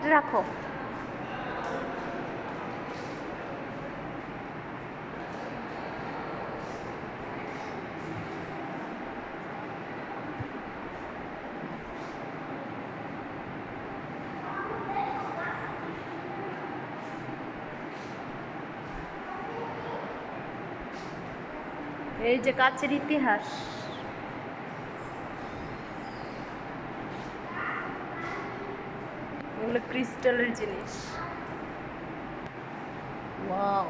পকেটে রাখো। এই যে কাচের ইতিহাস। এগুলো ক্রিস্টালের জিনিস। ওয়াও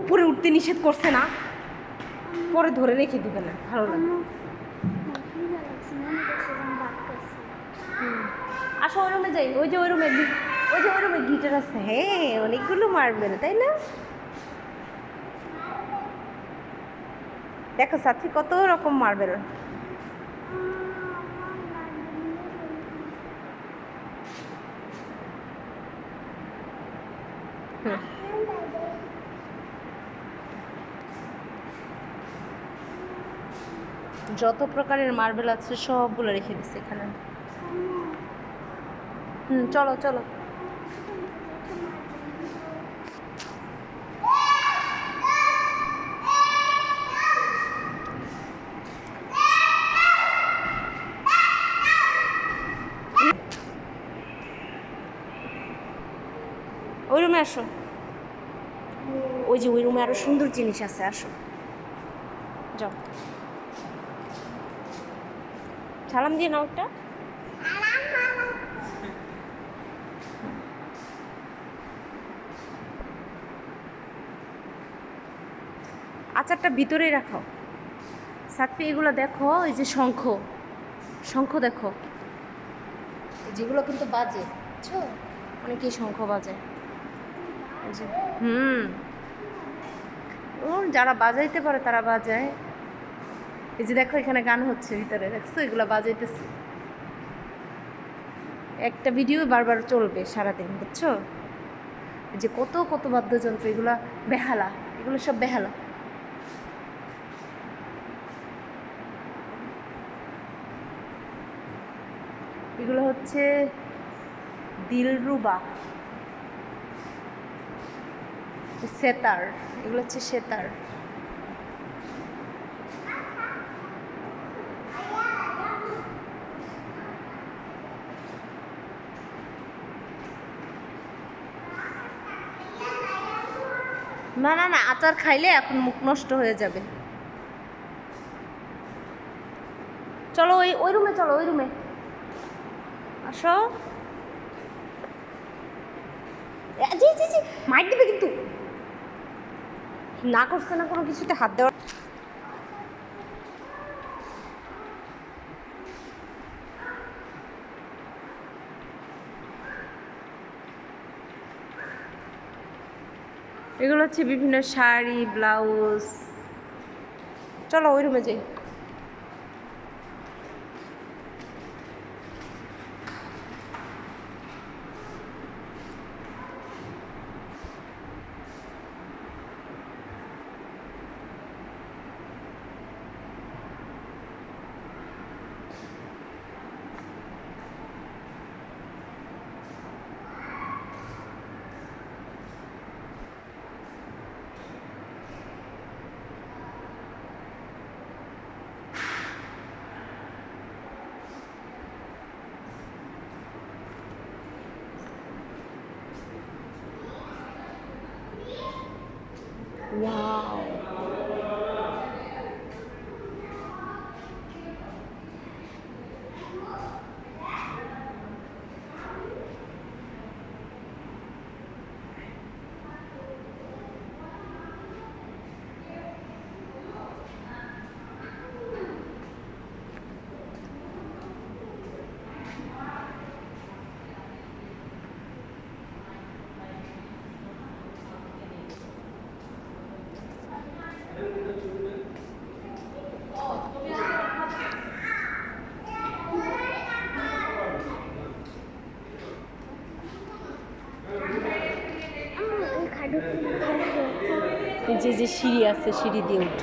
উপরে উঠতে নিষেধ করছে না। পরে ধরে রেখে দিবে না ভালো লাগে। আসো ওই রুমে যাই। ওই যে ওই রুমে ওই যে ওই রুমে গিটার আছে। হ্যাঁ অনেকগুলো মারবে না তাই না? দেখো সাথী কত রকম মার্বেল যত প্রকারের মার্বেল আছে, সবগুলো রেখে দিচ্ছে এখানে। হুম, চলো চলো। ওই রুমে আসো। ওই যে ওই রুমে আরও সুন্দর জিনিস আছে, আসো। যাও। সালাম দিয়ে নাও একটা। আচারটা ভিতরে রাখো। সাতপি, এগুলো দেখো, এই যে শঙ্খ। শঙ্খ দেখো। যেগুলো কিন্তু বাজে, বুঝছ? অনেকেই শঙ্খ বাজে। হুম। যারা বাজাইতে পারে তারা বাজায়। এই যে দেখো, এখানে গান হচ্ছে ভিতরে, দেখছ? এগুলো বাজাইতেছে। একটা ভিডিও বারবার চলবে সারাদিন, বুঝছ? যে কত কত বাদ্যযন্ত্র, এগুলা বেহালা, এগুলো সব বেহালা। এগুলো হচ্ছে দিলরুবা। সেতার, এগুলো হচ্ছে সেতার। না না না, আচার খাইলে এখন মুখ নষ্ট হয়ে যাবে। চলো ওই ওই রুমে, চলো ওই রুমে। আসো। জি জি জি মাইট দিবে কিন্তু। না করছে না কোনো কিছুতে হাত দেওয়া এগুলো হচ্ছে বিভিন্ন শাড়ি ব্লাউজ। চলো ওই রুমে যাই। ওয়াও এই যে যে সিঁড়ি আছে সিঁড়ি দিয়ে উঠ।